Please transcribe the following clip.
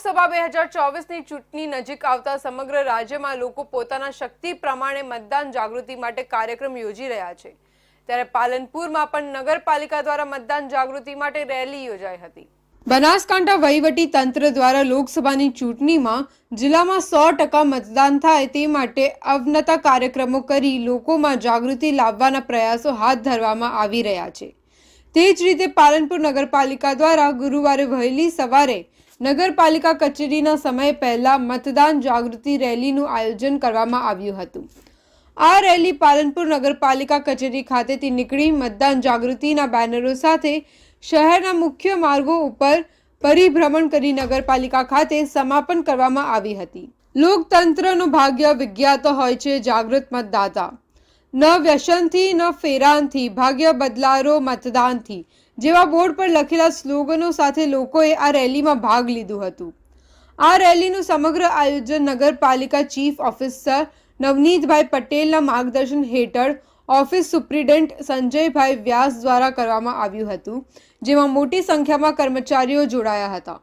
લોકસભા બે હજાર ચોવીસની ચૂંટણી નજીક આવતા સમગ્ર રાજ્યમાં લોકો પોતાના શક્તિ પ્રમાણે મતદાન જાગૃતિ માટે કાર્યક્રમ યોજી રહ્યા છે. ત્યારે પાલનપુરમાં પણ નગરપાલિકા દ્વારા મતદાન જાગૃતિ માટે રેલી યોજાઈ હતી. બનાસકાંઠા વહીવટી તંત્ર દ્વારા લોકસભાની ચૂંટણીમાં જિલ્લામાં સો ટકા મતદાન થાય તે માટે અવનતા કાર્યક્રમો કરી લોકોમાં જાગૃતિ લાવવાના પ્રયાસો હાથ ધરવામાં આવી રહ્યા છે. તે જ રીતે પાલનપુર નગરપાલિકા દ્વારા ગુરુવારે વહેલી સવારે નગરપાલિકા કચેરીના સમય પહેલા મતદાન જાગૃતિ રેલીનું આયોજન કરવામાં આવ્યું હતું. આ રેલી પાલનપુર નગરપાલિકા કચેરી ખાતેથી નીકળી મતદાન જાગૃતિના બેનરો સાથે શહેરના મુખ્ય માર્ગો ઉપર પરિભ્રમણ કરી નગરપાલિકા ખાતે સમાપન કરવામાં આવી હતી. લોકતંત્રનું ભાગ્ય વિજ્ઞાત હોય છે જાગૃત મતદાતા. ન વ્યસનથી, ન ફેરાનથી, ભાગ્ય બદલારો મતદાનથી, જેવા બોર્ડ પર લખેલા સ્લોગનો સાથે લોકોએ આ રેલીમાં ભાગ લીધું હતું. આ રેલીનું સમગ્ર આયોજન નગરપાલિકા ચીફ ઓફિસર નવનીતભાઈ પટેલના માર્ગદર્શન હેઠળ ઓફિસ સુપ્રિન્ટેન્ટ સંજયભાઈ વ્યાસ દ્વારા કરવામાં આવ્યું હતું, જેમાં મોટી સંખ્યામાં કર્મચારીઓ જોડાયા હતા.